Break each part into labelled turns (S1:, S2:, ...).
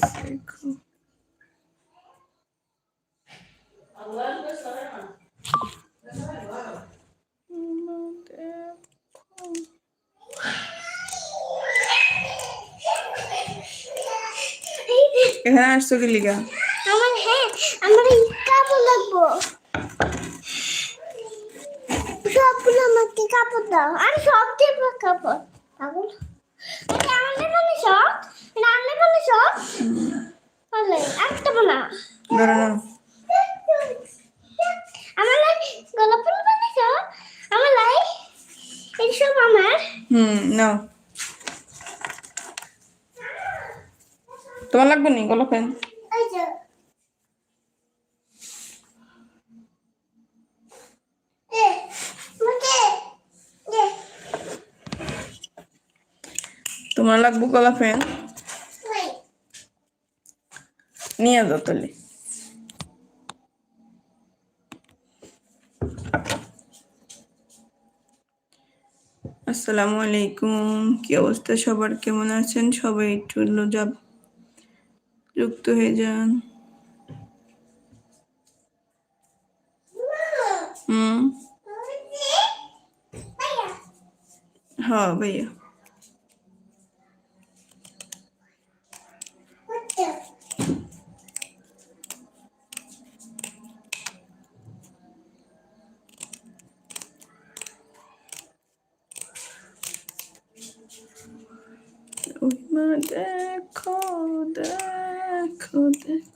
S1: circle. এখানে আসছো কি লিগা?
S2: আমার হ্যাঁ আমার কাপড় লাগবো। সবগুলো আমাকে কাপড় দাও। আর সব দেবো কাপড়। পাগল?
S1: লাগবে নি গলা পেন
S2: এই যে। এ মুকে এ।
S1: তোমার লাগবে গলা পেন নিয়ে যাও তাহলে। আসসালামু আলাইকুম কি অবস্থা সবার? কেমন আছেন? সবাই একটু যাব হয়ে যান। হুম। হ্যাঁ ভাইয়া ওই মা দেখো দেখো দেখো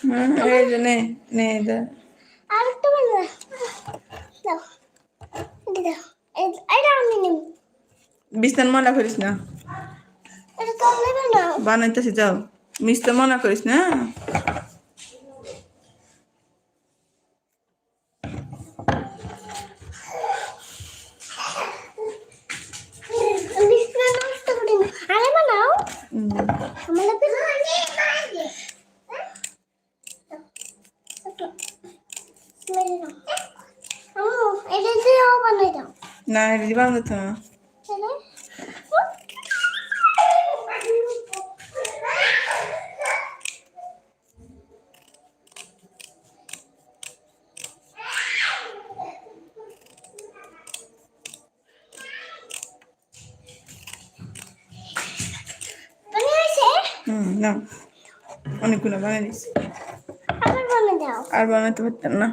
S1: হুম এই যে নে নে দে
S2: আর একটা বানা দাও। দাও এটা আমি নিব
S1: বিস্তান মনে করিস না।
S2: এটা তো নেবে না
S1: বানাইতেছি যাও। মিস্তে মনে করিস না
S2: বিস্কুট নষ্ট করে না আরে বানাও
S1: হুম,
S2: আমার লাগবে না আম্মু এটা দিয়েও বানাই দাও
S1: না এটা দিবা তো না
S2: তাহলে বানিয়েছে
S1: হুম না অনেকগুলো বানাই দিস
S2: আবার বানিয়ে দাও
S1: আর বানাইতে পারতেন না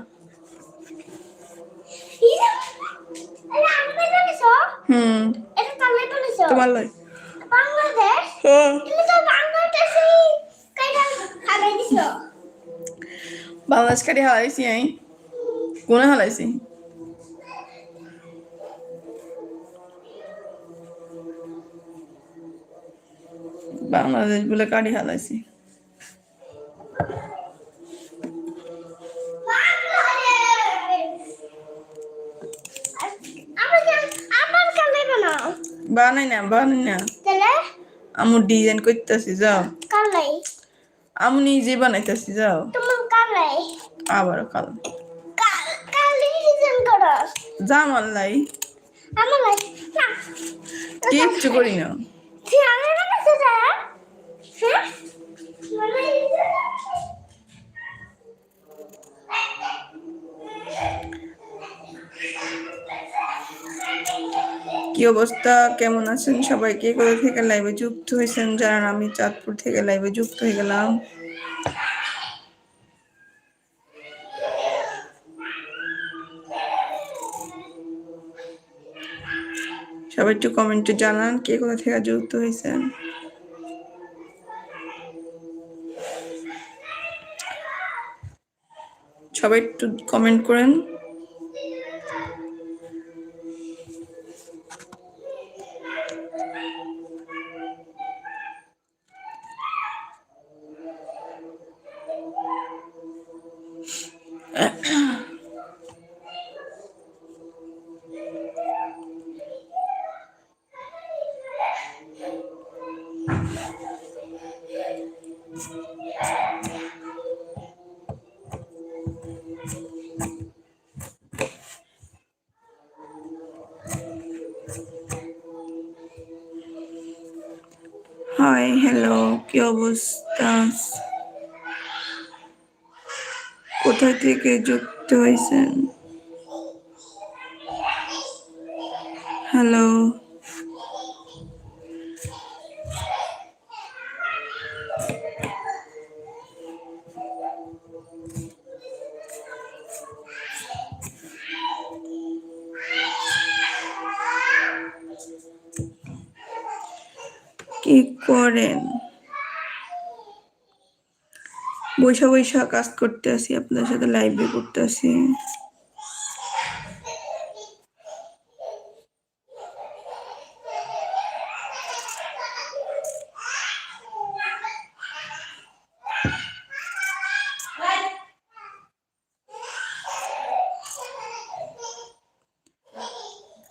S2: এটা আমি বানিয়েছো
S1: হুম
S2: এটা তুমি
S1: লয়
S2: বাংলাদেশ?
S1: হ্যাঁ।
S2: বাংলাদেশে
S1: কাটি হালাইছি আমি। কোনে হারাইছি? বাংলাদেশ বলে কাটি হালাইছি বানাই না বানাই না। আমু ডিজাইন করতেছি যাও। আমু নিজে বানাইতেছি যাও।
S2: তোমার কালে
S1: আবার কাল
S2: কালে ডিজাইন করো।
S1: জামাল লাই কিচ্ছু করি না।
S2: কি
S1: অবস্থা? কেমন আছেন সবাই? কে কোথা থেকে লাইভে যুক্ত হয়েছেন জানান। আমি চাঁদপুর থেকে লাইভে যুক্ত হয়ে গেলাম। সবাই একটু কমেন্টে জানান, কে কোথা থেকে যুক্ত হয়েছেন? সবাই একটু কমেন্ট করেন। অবস্থা কোথা থেকে যুক্ত হয়েছেন হ্যালো? কি করেন? বৈশা বৈশা কাজ করতে আসি, আপনার সাথে লাইভে করতে আসি।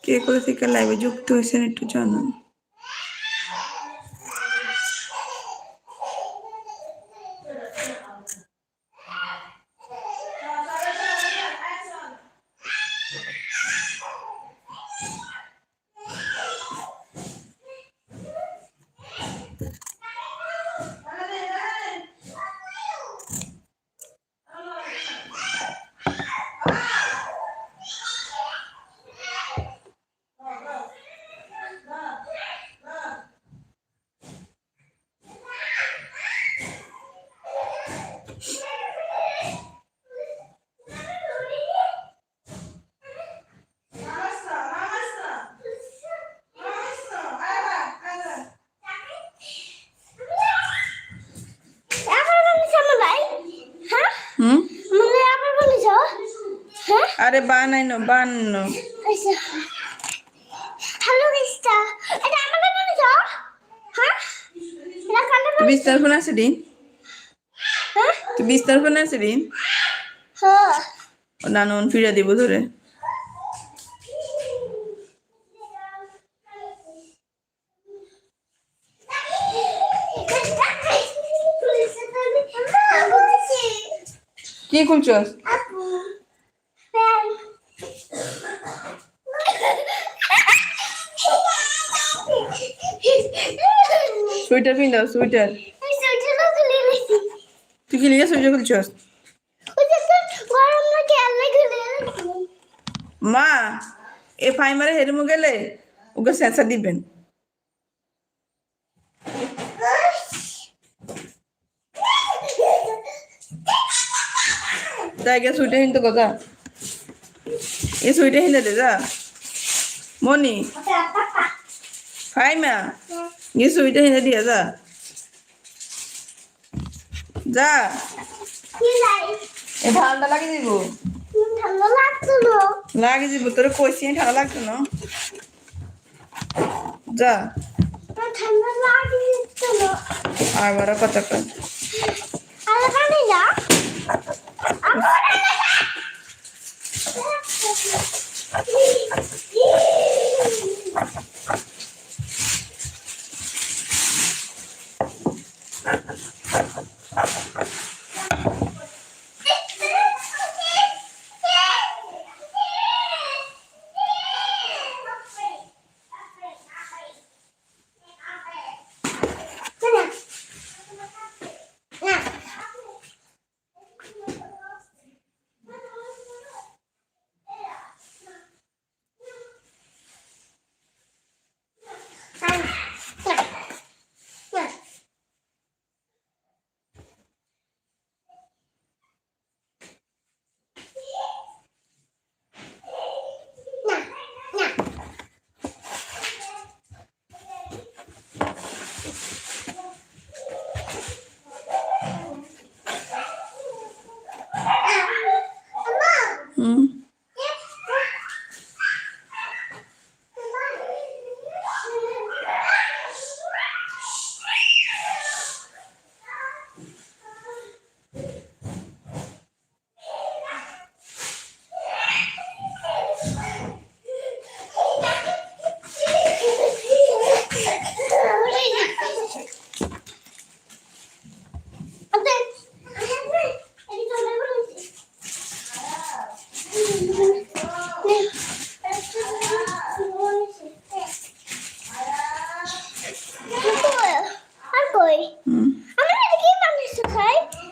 S1: কে কোথা থেকে লাইভে যুক্ত হয়েছেন একটু জানান
S2: আবার বলিস আমালাই হ্যাঁ
S1: হুম
S2: মানে আবার বলিস হ্যাঁ
S1: আরে বানাইনো বানানো
S2: হ্যালো মিস্টার। এটা আমাকে বলিস হ্যাঁ? এটা কালে
S1: তুই বিস্তার ফোন আছে রে
S2: হ্যাঁ?
S1: তুই বিস্তার ফোন আছে রে
S2: হ্যাঁ।
S1: ও নানু ফিরে দিব ধরে। কি খুলছস? সোয়েটার পিন দাও সোয়েটার তুই কি লিগে সোয়েটার খুলছস মা এ ফাইমারে হেরমু গেলে ওকে সেন্সার দিবেন। জায়গা সুইটার হিনতে কথা। এ সুইটার হিনে দে যা। মনি। ফাইমা গিয়ে সুইটা এনে দিয়ে যা যা এ ঠান্ডা লাগে দিব। লাগে দিব। তোর কইছি ঠান্ডা লাগতো না। যা। আবার
S2: কতটা Thank you. Thank you.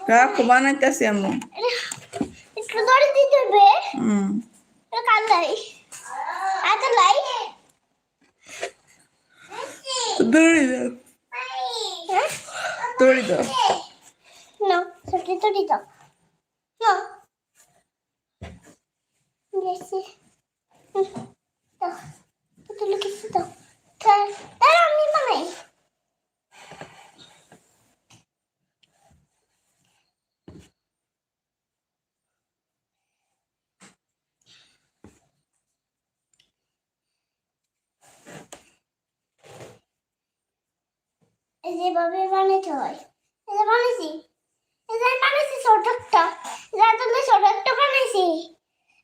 S1: রাখো বানাইতেছি আম্মু
S2: একটু দড়ি দিতে হবে
S1: হুম
S2: লাই এত লাই
S1: দড়ি দাও দড়ি দাও
S2: No, সত্যি তো দিত No. গেছি দাও কত লিখেছি দাও তার আমি বানাই এই যেভাবে বানাতে হয়। যে বানাইছি। যে বানাইছি ছোট একটা। এই যে এতলে ছোট একটা বানাইছি।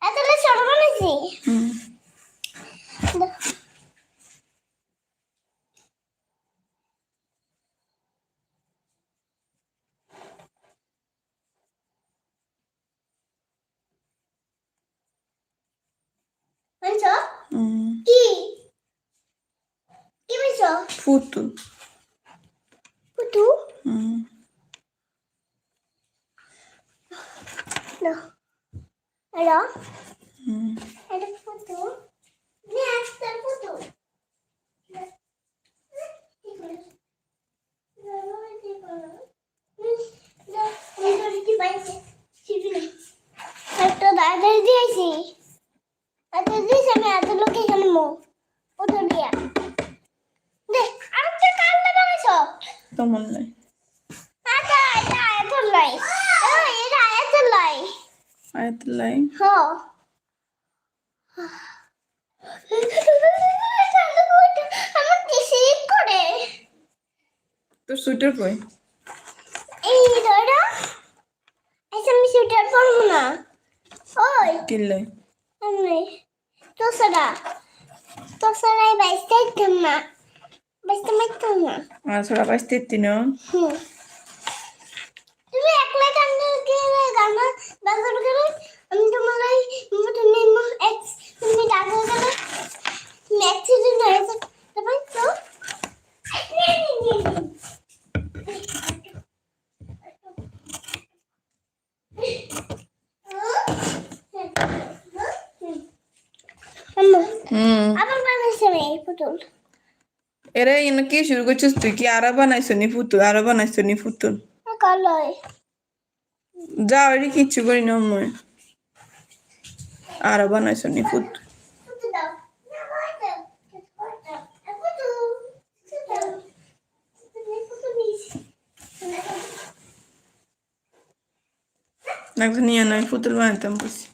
S2: এতলে ছোট বানাইছি। কি কি বানাইছো
S1: পুতুল
S2: কুটু
S1: হুম
S2: না এটা
S1: হুম
S2: এটা কুটু নেক্সট কুটু একটা দাদার দিয়েছি। এত দিয়েছি, আমি এত লোকে এখানে মো ওটা দিয়া। দেখ, আরেকটা কাল্লা বানাইছো
S1: তোমার নাই।
S2: আচ্ছা এটা এত লাই এটা এত লাই
S1: আয়াত লাই
S2: হ্যাঁ আমার কিসিপ করে।
S1: তোর সুইটার কই?
S2: এই ধরো। আচ্ছা আমি সুইটার পরবো না। ওই।
S1: কিনলে
S2: আমি তোসরা তোসরাই বাইসতে ইতাম না। বাইসতে মাইতাম না।
S1: আর ছড়া পাইতে তিন
S2: হুম। গানা বাজার গেলে আমি তোমার তুমি এক্স তুমি ডাকে গেলে তুমি অ্যাক্সিডেন্ট হয়েছে তারপর তো
S1: এরে কি শুরু করছিস তুই? কি আরও বানাইছো নি পুতুল? আরও বানাইছো নি পুতুল?
S2: কলয়।
S1: যাও এটি কিচ্ছু করি না মই আরও বানাইছো নি পুতুল
S2: পুতুল দাও না বলতে পুতুল পুতুল